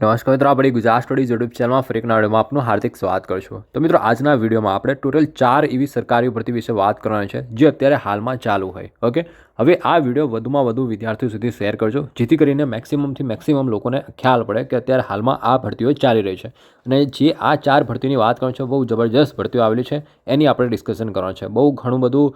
નમસ્કાર મિત્રો, આપણી ગુજરાત સ્ટડીઝ યુટ્યુબ ચેનલમાં ફરી એક નવા વિડીયોમાં આપનું હાર્દિક સ્વાગત કરું છું. તો મિત્રો, આજના વિડીયોમાં આપણે ટોટલ ચાર એવી સરકારી ભરતી વિશે વાત કરવાની છે, જે અત્યારે હાલમાં ચાલુ હોય, ઓકે? હવે આ વીડિયો વધુમાં વધુ વિદ્યાર્થીઓ સુધી શેર કરજો, જેથી કરીને મેક્સિમમથી મેક્સિમમ લોકોને ખ્યાલ પડે કે અત્યારે હાલમાં આ ભરતીઓ ચાલી રહી છે. અને જે આ ચાર ભરતીની વાત કરું છે, બહુ જબરજસ્ત ભરતીઓ આવેલી છે, એની આપણે ડિસ્કશન કરવાનું છે. બહુ ઘણું બધું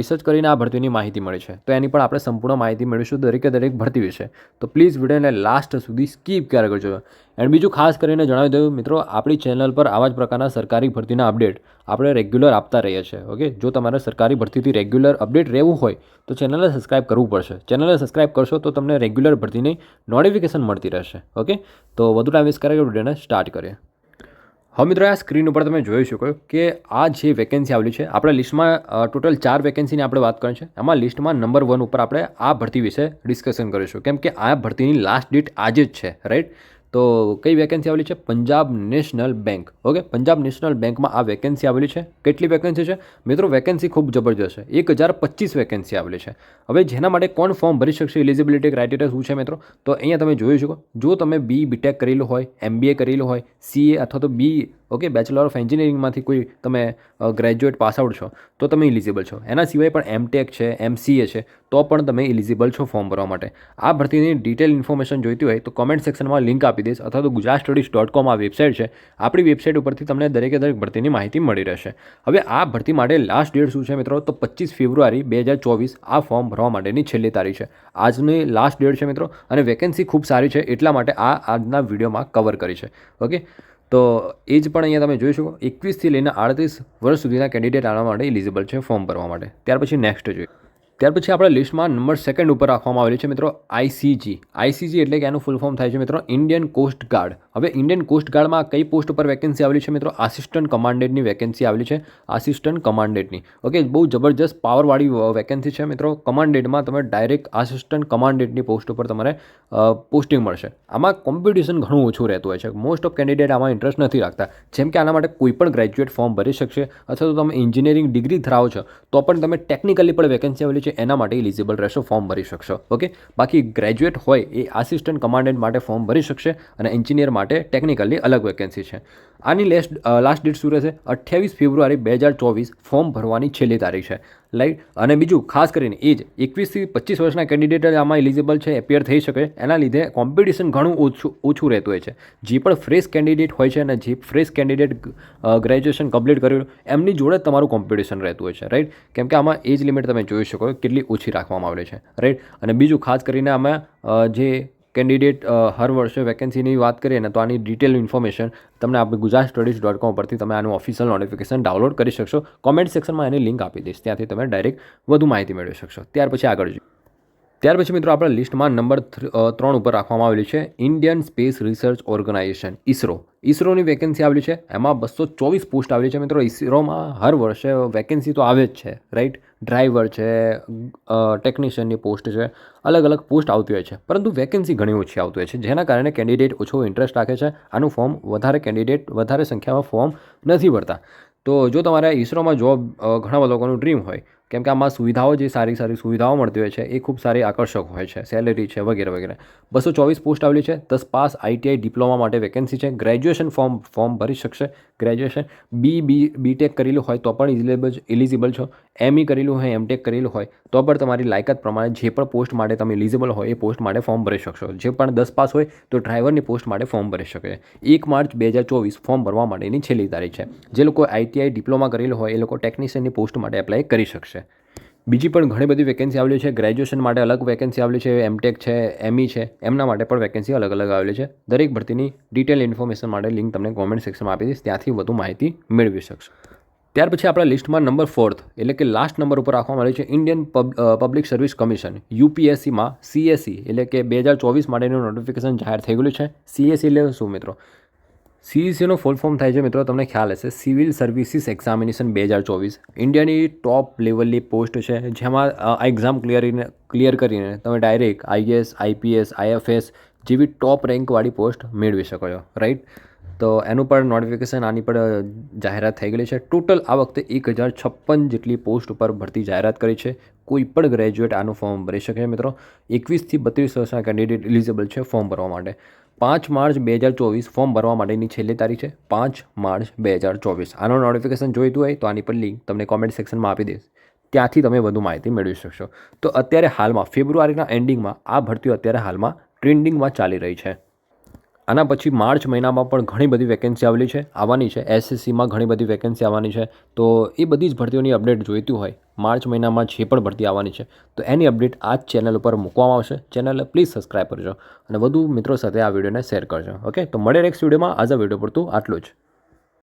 રિસર્ચ કરીને આ ભરતીની માહિતી મળી છે. તો એની પણ આપણે સંપૂર્ણ માહિતી મેળવીશું દરેકે દરેક ભરતી વિશે. તો પ્લીઝ વિડીયોને લાસ્ટ સુધી સ્કીપ ક્યારે કરજો. એન્ડ બીજું ખાસ કરીને જણાવી દઉં, મિત્રો, આપણી ચેનલ પર આવા જ પ્રકારના સરકારી ભરતીના અપડેટ આપણે રેગ્યુલર આપતા રહીએ છીએ ઓકે જો તમારે સરકારી ભરતીથી રેગ્યુલર અપડેટ રહેવું હોય, તો ચેનલને સબસ્ક્રાઇબ કરવું પડશે. ચેનલને સબસ્ક્રાઇબ કરશો તો તમને રેગ્યુલર ભરતીની નોટિફિકેશન મળતી રહેશે. ઓકે? તો વધુ ટાઈમ વેસ્ટ કરે વિડીયોને સ્ટાર્ટ કરીએ. હવે મિત્રો, આ સ્ક્રીન ઉપર તમે જોઈ શકો કે આ જે વેકેન્સી આવેલી છે, આપણા લિસ્ટમાં ટોટલ ચાર વેકેન્સીની આપણે વાત કરી છે. એમાં લિસ્ટમાં નંબર વન ઉપર આપણે આ ભરતી વિશે ડિસ્કશન કરીશું. કેમ કે આ ભરતીની લાસ્ટ ડેટ આજે જ છે રાઈટ તો કઈ વેકેન્સી આવેલી છે? Punjab national bank. Okay Punjab national બેંકમાં આ વેકેન્સી આવેલી છે. કેટલી વેકેન્સી છે? મિત્રો વેકેન્સી ખૂબ જબરજસ્ત છે. એક હજાર પચીસ વેકેન્સી આવેલી છે. હવે જેના માટે કોણ ફોર્મ ભરી શકશે? એલિજિબિલિટી ક્રાઇટેરિયા શું છે મિત્રો? તો અહીંયા તમે જોઈ શકો. જો તમે બી બીટેક કરેલું હોય એમબીએ કરેલું હોય સીએ અથવા તો બી ઓકે બેચલર ઓફ એન્જિનિયરિંગમાંથી કોઈ તમે ગ્રેજ્યુએટ પાસ આઉટ છો, તો તમે ઇલિજિબલ છો. એના સિવાય પણ એમટેક છે એમસીએ છે, તો પણ તમે ઇલિજિબલ છો ફોર્મ ભરવા માટે. આ ભરતીની ડિટેલ ઇન્ફોર્મેશન જોઈતી હોય તો કોમેન્ટ સેક્શનમાં લિંક આપી દઈશ, અથવા તો ગુજરાત સ્ટડીઝ ડોટ કોમ આ વેબસાઇટ છે. આપણી વેબસાઇટ ઉપરથી તમને દરેકે દરેક ભરતીની માહિતી મળી રહેશે. હવે આ ભરતી માટે લાસ્ટ ડેટ શું છે મિત્રો? તો પચીસ ફેબ્રુઆરી બે હજાર ચોવીસ આ ફોર્મ ભરવા માટેની છેલ્લી તારીખ છે. આજની લાસ્ટ ડેટ છે મિત્રો, અને વેકેન્સી ખૂબ સારી છે, એટલા માટે આ આજના વિડીયોમાં કવર કરી છે. ઓકે? તો એ જ પણ અહીંયા તમે જોઈ શકો, એકવીસથી લઈને આડત્રીસ વર્ષ સુધીના કેન્ડિડેટ આના માટે ઇલિજિબલ છે ફોર્મ ભરવા માટે. ત્યાર પછી નેક્સ્ટ જોઈએ. ત્યાર પછી આપણે લિસ્ટમાં નંબર સેકન્ડ ઉપર રાખવામાં આવેલી છે મિત્રો આઈસીજી આઈસીજી એટલે કે એનું ફૂલ ફોર્મ થાય છે મિત્રો ઇન્ડિયન કોસ્ટ ગાર્ડ. હવે ઇન્ડિયન કોસ્ટ ગાર્ડમાં કઈ પોસ્ટ ઉપર વેકેન્સી આવેલી છે મિત્રો? આસિસ્ટન્ટ કમાન્ડેન્ટની વેકેન્સી આવેલી છે. આસિસ્ટન્ટ કમાન્ડેન્ટની ઓકે બહુ જબરજસ્ત પાવરવાળી વેકેન્સી છે મિત્રો. કમાન્ડેન્ટમાં તમે ડાયરેક્ટ આસિસ્ટન્ટ કમાન્ડેન્ટની પોસ્ટ ઉપર તમારે પોસ્ટિંગ મળશે. આમાં કોમ્પિટિશન ઘણું ઓછું રહેતું હોય છે. મોસ્ટ ઓફ કેન્ડિડેટ આમાં ઇન્ટરેસ્ટ નથી રાખતા. જેમ કે આના માટે કોઈ પણ ગ્રેજ્યુએટ ફોર્મ ભરી શકશે. અથવા તો તમે એન્જિનિયરિંગ ડિગ્રી ધરાવો છો, તો પણ તમે ટેકનિકલી પણ વેકેન્સી આવેલી છે. એના માટે ઇલિજિબલ રહેશો ફોર્મ ભરી શકશો. ઓકે બાકી ગ્રેજ્યુએટ હોય એ આસિસ્ટન્ટ કમાન્ડન્ટ માટે ફોર્મ ભરી શકશે અને એન્જિનિયર માટે ટેકનિકલી અલગ વેકેન્સી છે. આની લેસ્ટ લાસ્ટ ડેટ શું રહેશે? અઠ્યાવીસ ફેબ્રુઆરી બે હજાર ચોવીસ ફોર્મ ભરવાની છેલ્લી તારીખ છે. લાઈટ અને બીજું, ખાસ કરીને એજ એકવીસથી પચીસ વર્ષના કેન્ડિડેટ આમાં એલિજિબલ છે એપિયર થઈ શકે. એના લીધે કોમ્પિટિશન ઘણું ઓછું ઓછું રહેતું હોય છે. જે પણ ફ્રેશ કેન્ડિડેટ હોય છે અને જે ફ્રેશ કેન્ડિડેટ ગ્રેજ્યુએશન કમ્પ્લીટ કર્યું, એમની જોડે તમારું કોમ્પિટિશન રહેતું હોય છે. રાઈટ કેમ કે આમાં એજ લિમિટ તમે જોઈ શકો, કેટલી ઓછી રાખવામાં આવેલી છે. રાઈટ અને બીજું, ખાસ કરીને આમાં જે કેન્ડિડેટ હર વર્ષે વેકેન્સીની વાત કરીએ ને, તો આની ડિટેલ ઇન્ફોર્મેશન તમને આપણે ગુજરાત સ્ટડીઝ ડોટ કોમ પરથી તમે આનું ઓફિશિયલ નોટિફિકેશન ડાઉનલોડ કરી શકશો. કોમેન્ટ સેક્શનમાં એની લિંક આપી દઈશ. ત્યાંથી તમે ડાયરેક્ટ વધુ માહિતી મેળવી શકશો. ત્યાર પછી આગળ જોઈએ. ત્યાર પછી મિત્રો આપણા લિસ્ટમાં નંબર ત્રણ ઉપર રાખવામાં આવેલી છે. Indian space research organisation ISRO ઇસરોની vacancy આવેલી છે. એમાં બસો ચોવીસ પોસ્ટ આવેલી છે મિત્રો. ઇસરોમાં હર વર્ષે વેકેન્સી તો આવે જ છે રાઈટ ડ્રાઈવર છે ટેકનિશિયનની પોસ્ટ છે, અલગ અલગ પોસ્ટ આવતી હોય છે. પરંતુ વેકેન્સી ઘણી ઓછી આવતી હોય છે. જેના કારણે કેન્ડિડેટ ઓછો ઇન્ટરેસ્ટ રાખે છે. આનું ફોર્મ વધારે કેન્ડિડેટ, વધારે સંખ્યામાં ફોર્મ નથી ભરતા. તો જો તમારે ઇસરોમાં જોબ ઘણા બધા લોકોનું ડ્રીમ હોય કેમ કે આમાં સુવિધાઓ જે સારી સારી સુવિધાઓ મળતી હોય છે, એ ખૂબ સારી આકર્ષક હોય છે સેલેરી છે વગેરે વગેરે. બસો ચોવીસ પોસ્ટ આવેલી છે, દસ પાસ આઈટીઆઈ ડિપ્લોમા માટે વેકેન્સી છે ગ્રેજ્યુએશન ફોર્મ ફોર્મ ભરી શકશે ગ્રેજ્યુએશન બી બી બીટેક કરેલું હોય તો પણ ઇલિજિબલ ઇલિજિબલ છો. એમઈ કરેલું હોય એમટેક કરેલું હોય, તો પણ તમારી લાયકાત પ્રમાણે જે પણ પોસ્ટ માટે તમે ઇલિજિબલ હોય એ પોસ્ટ માટે ફોર્મ ભરી શકશો. જે પણ દસ પાસ હોય, તો ડ્રાઈવરની પોસ્ટ માટે ફોર્મ ભરી શકે. એક માર્ચ બે હજાર ચોવીસ ફોર્મ ભરવા માટેની છેલ્લી તારીખ છે. જે લોકો આઈટીઆઈ ડિપ્લોમા કરેલું હોય, એ લોકો ટેકનિશિયનની પોસ્ટ માટે એપ્લાય કરી શકશે. બીજી પણ ઘણી બધી વેકેન્સી આવેલી છે. ગ્રેજ્યુએશન માટે અલગ વેકેન્સી આવેલી છે. એમટેક છે એમઈ છે, એમના માટે પણ વેકેન્સી અલગ અલગ આવેલી છે. દરેક ભરતીની ડિટેલ ઇન્ફોર્મેશન માટે લિંક તમને કોમેન્ટ સેક્શનમાં આપી દઈશ. ત્યાંથી વધુ માહિતી મેળવી શકશો. ત્યાર પછી આપણા લિસ્ટમાં નંબર ફોર્થ એટલે કે લાસ્ટ નંબર ઉપર રાખવામાં આવ્યું છે ઇન્ડિયન પબ્લિક સર્વિસ કમિશન યુપીએસસીમાં સીએસસી એટલે કે બે હજાર ચોવીસ માટેનું નોટિફિકેશન જાહેર થઈ ગયું છે. સીએસસી એટલે શું મિત્રો? સીઈસીનો ફૂલ ફોર્મ થાય છે મિત્રો, તમને ખ્યાલ હશે. સિવિલ સર્વિસીસ એક્ઝામિનેશન બે હજાર ચોવીસ. ઇન્ડિયાની ટોપ લેવલની પોસ્ટ છે, જેમાં આ એક્ઝામ ક્લિયરીને ક્લિયર કરીને તમે ડાયરેક્ટ આઈએસ આઈપીએસ આઈએફએસ જેવી ટોપ રેન્કવાળી પોસ્ટ મેળવી શકો છો રાઈટ તો એનું પણ નોટિફિકેશન આની પર જાહેરાત થઈ ગયેલી છે. ટોટલ આ વખતે એક હજાર છપ્પન જેટલી પોસ્ટ ઉપર ભરતી જાહેરાત કરી છે. કોઈ પણ ગ્રેજ્યુએટ આનું ફોર્મ ભરી શકે મિત્રો. એકવીસથી બત્રીસ વર્ષના કેન્ડિડેટ એલિજિબલ છે ફોર્મ ભરવા માટે. પાંચ માર્ચ બે હજાર ચોવીસ ફોર્મ ભરવા માટેની છેલ્લી તારીખ છે. પાંચ માર્ચ બે હજાર ચોવીસ. આનો નોટિફિકેશન જોઈતું હોય તો આની પર લિંક તમને કોમેન્ટ સેક્શનમાં આપી દઈશ. ત્યાંથી તમે વધુ માહિતી મેળવી શકશો. તો અત્યારે હાલમાં ફેબ્રુઆરીના એન્ડિંગમાં આ ભરતીઓ અત્યારે હાલમાં ટ્રેન્ડિંગમાં ચાલી રહી છે. આના પછી માર્ચ મહિનામાં પણ ઘણી બધી વેકેન્સી આવેલી છે. આવવાની છે. એસએસસીમાં ઘણી બધી વેકેન્સી આવવાની છે. તો એ બધી જ ભરતીઓની અપડેટ જોઈતી હોય, માર્ચ મહિનામાં જે પણ ભરતી આવવાની છે, તો એની અપડેટ આ જ ચેનલ ઉપર મૂકવામાં આવશે. ચેનલને પ્લીઝ સબસ્ક્રાઈબ કરજો. અને વધુ મિત્રો સાથે આ વિડીયોને શેર કરજો. ઓકે તો મળે નેક્સ્ટ વિડીયોમાં. આજ આ વીડિયો પૂરતું આટલું જ.